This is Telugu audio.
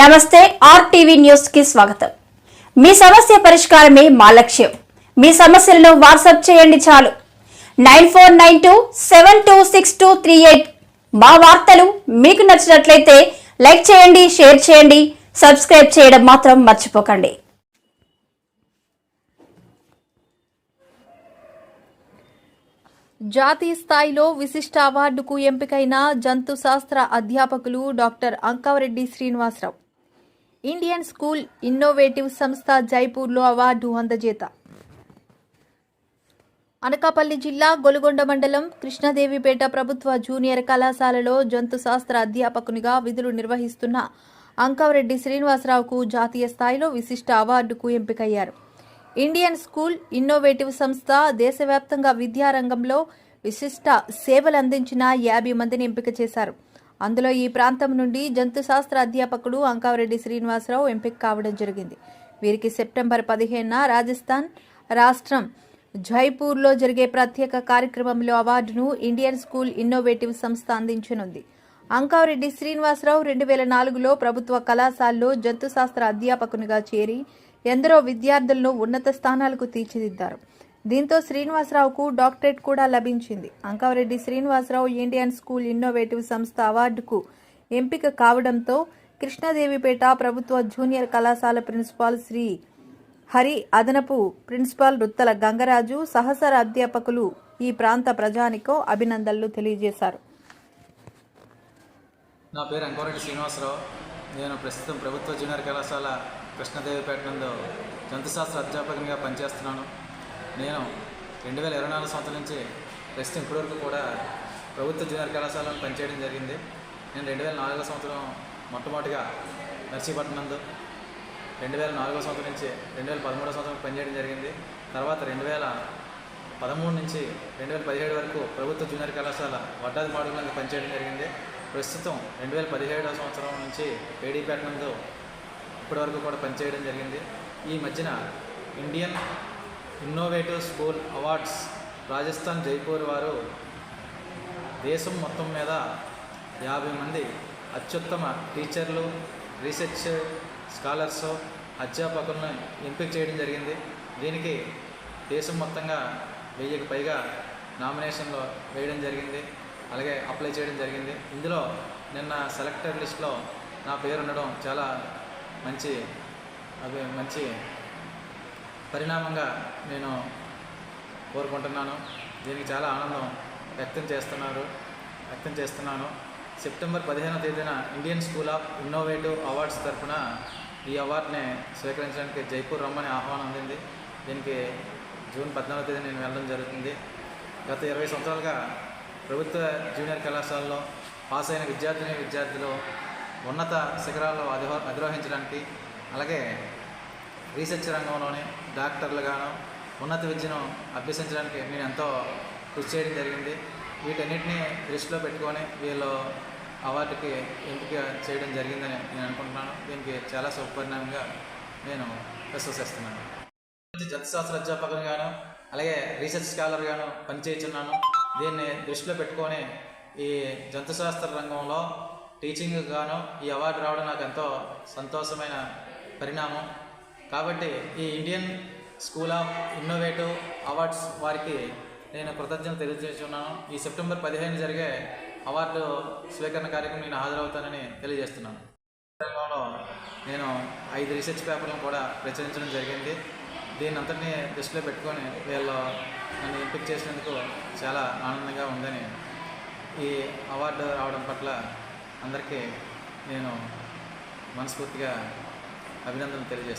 నమస్తే ఆర్టీవీ న్యూస్కి స్వాగతం. మీ సమస్య పరిష్కారమే మా లక్ష్యం. మీ సమస్యలను వాట్సాప్ చేయండి చాలు. Nine four nine two seven two six two three eight మా వార్తలు మీకు నచ్చినట్లయితే లైక్ చేయండి షేర్ చేయండి సబ్స్క్రైబ్ చేయడం మాత్రం మర్చిపోకండి. జాతీయ స్థాయిలో విశిష్ట అవార్డుకు ఎంపికైన జంతు శాస్త్ర అధ్యాపకులు doctor Ankavareddy Srinivasarao. Indian school innovative సంస్థ జైపూర్లో అవార్డు అందజేత. అనకాపల్లి జిల్లా గొలుగొండ మండలం కృష్ణదేవిపేట ప్రభుత్వ జూనియర్ కళాశాలలో జంతు శాస్త్ర అధ్యాపకునిగా విధులు నిర్వహిస్తున్న అంకవరెడ్డి శ్రీనివాసరావుకు జాతీయ స్థాయిలో విశిష్ట అవార్డుకు ఎంపికయ్యారు. ఇండియన్ స్కూల్ ఇన్నోవేటివ్ సంస్థ దేశవ్యాప్తంగా విద్యారంగంలో విశిష్ట సేవలు అందించిన యాభై మందిని ఎంపిక చేశారు. అందులో ఈ ప్రాంతం నుండి జంతు శాస్త్ర అధ్యాపకుడు అంకావరెడ్డి శ్రీనివాసరావు ఎంపిక కావడం జరిగింది. వీరికి సెప్టెంబర్ పదిహేనున రాజస్థాన్ రాష్ట్రం జైపూర్లో జరిగే ప్రత్యేక కార్యక్రమంలో అవార్డును ఇండియన్ స్కూల్ ఇన్నోవేటివ్ సంస్థ అందించనుంది. అంకావరెడ్డి శ్రీనివాసరావు రెండు వేల నాలుగులో ప్రభుత్వ కళాశాలలో జంతుశాస్త్ర అధ్యాపకునిగా చేరి ఎందరో విద్యార్థులను ఉన్నత స్థానాలకు తీర్చిదిద్దారు. దీంతో శ్రీనివాసరావుకు డాక్టరేట్ కూడా లభించింది. Ankareddy Srinivasarao Indian school innovative సంస్థ అవార్డుకు ఎంపిక కావడంతో కృష్ణదేవిపేట ప్రభుత్వ జూనియర్ కళాశాల ప్రిన్సిపాల్ శ్రీ హరి అదనపు ప్రిన్సిపాల్ రుత్తల గంగరాజు సహసర అధ్యాపకులు ఈ ప్రాంత ప్రజానికో అభినందనలు తెలియజేశారు. నా పేరు అంకోరెడ్డి శ్రీనివాసరావు. నేను ప్రస్తుతం ప్రభుత్వ జూనియర్ కళాశాల కృష్ణదేవిపేట నందు జంతుశాస్త్ర అధ్యాపకునిగా పనిచేస్తున్నాను. నేను రెండు వేల ఇరవై నాలుగు సంవత్సరం నుంచి ప్రస్తుతం ఇప్పటివరకు కూడా ప్రభుత్వ జూనియర్ కళాశాలలో పనిచేయడం జరిగింది. నేను రెండు వేల నాలుగో సంవత్సరం మొట్టమొదటిగా నర్సీపట్నం రెండు వేల నాలుగో సంవత్సరం నుంచి రెండు వేల పదమూడో సంవత్సరం పనిచేయడం జరిగింది. తర్వాత రెండు వేల పదమూడు నుంచి రెండు వేల పదిహేడు వరకు ప్రభుత్వ జూనియర్ కళాశాల వడ్డాది మాడుగుల నందు పనిచేయడం జరిగింది. ప్రస్తుతం రెండు వేల పదిహేడవ సంవత్సరం నుంచి పేడీపేట నందు ఇప్పటివరకు కూడా పనిచేయడం జరిగింది. ఈ మధ్యన Indian innovative school awards Rajasthan Jaipur వారు దేశం మొత్తం మీద యాభై మంది అత్యుత్తమ టీచర్లు రీసెర్చ్ స్కాలర్స్ అధ్యాపకులను ఎంపిక చేయడం జరిగింది. దీనికి దేశం మొత్తంగా వెయ్యికి పైగా నామినేషన్లో వేయడం జరిగింది. అలాగే అప్లై చేయడం జరిగింది. ఇందులో నిన్న సెలెక్టర్ లిస్ట్లో నా పేరు ఉండడం చాలా మంచి అవి మంచి పరిణామంగా నేను కోరుకుంటున్నాను. దీనికి చాలా ఆనందం వ్యక్తం చేస్తున్నారు వ్యక్తం చేస్తున్నాను. సెప్టెంబర్ పదిహేనవ తేదీన Indian school of innovative awards తరఫున ఈ అవార్డుని స్వీకరించడానికి జైపూర్ రమ్మని ఆహ్వానం అందింది. దీనికి జూన్ పద్నాలుగో తేదీ నేను వెళ్ళడం జరుగుతుంది. గత ఇరవై సంవత్సరాలుగా ప్రభుత్వ జూనియర్ కళాశాలలో పాస్ అయిన విద్యార్థిని విద్యార్థులు ఉన్నత శిఖరాల్లో అధిరో అధిరోహించడానికి అలాగే రీసెర్చ్ రంగంలోని డాక్టర్లుగాను ఉన్నత విద్యను అభ్యసించడానికి నేను ఎంతో కృషి చేయడం జరిగింది. వీటన్నిటిని దృష్టిలో పెట్టుకొని వీళ్ళు అవార్డుకి ఎంపిక చేయడం జరిగిందని నేను అనుకుంటున్నాను. దీనికి చాలా సుపరిణామంగా నేను విశ్వసిస్తున్నాను జంతుశాస్త్ర అధ్యాపకునిగాను అలాగే రీసెర్చ్ స్కాలర్గాను పనిచేస్తున్నాను దీన్ని దృష్టిలో పెట్టుకొని ఈ జంతుశాస్త్ర రంగంలో టీచింగ్ గాను ఈ అవార్డు రావడం నాకు ఎంతో సంతోషమైన పరిణామం. కాబట్టి ఈ Indian school of innovative awards వారికి నేను కృతజ్ఞత తెలియజేస్తున్నాను. ఈ సెప్టెంబర్ పదిహేను జరిగే అవార్డు స్వీకరణ కార్యక్రమం నేను హాజరవుతానని తెలియజేస్తున్నాను. రంగంలో నేను ఐదు రీసెర్చ్ పేపర్లను కూడా ప్రచురించడం జరిగింది. దీని అంతటిని దృష్టిలో పెట్టుకొని వీళ్ళు నన్ను ఎంపిక చేసినందుకు చాలా ఆనందంగా ఉందని ఈ అవార్డు రావడం పట్ల అందరికీ నేను మనస్ఫూర్తిగా అభినందనలు తెలియజేస్తాను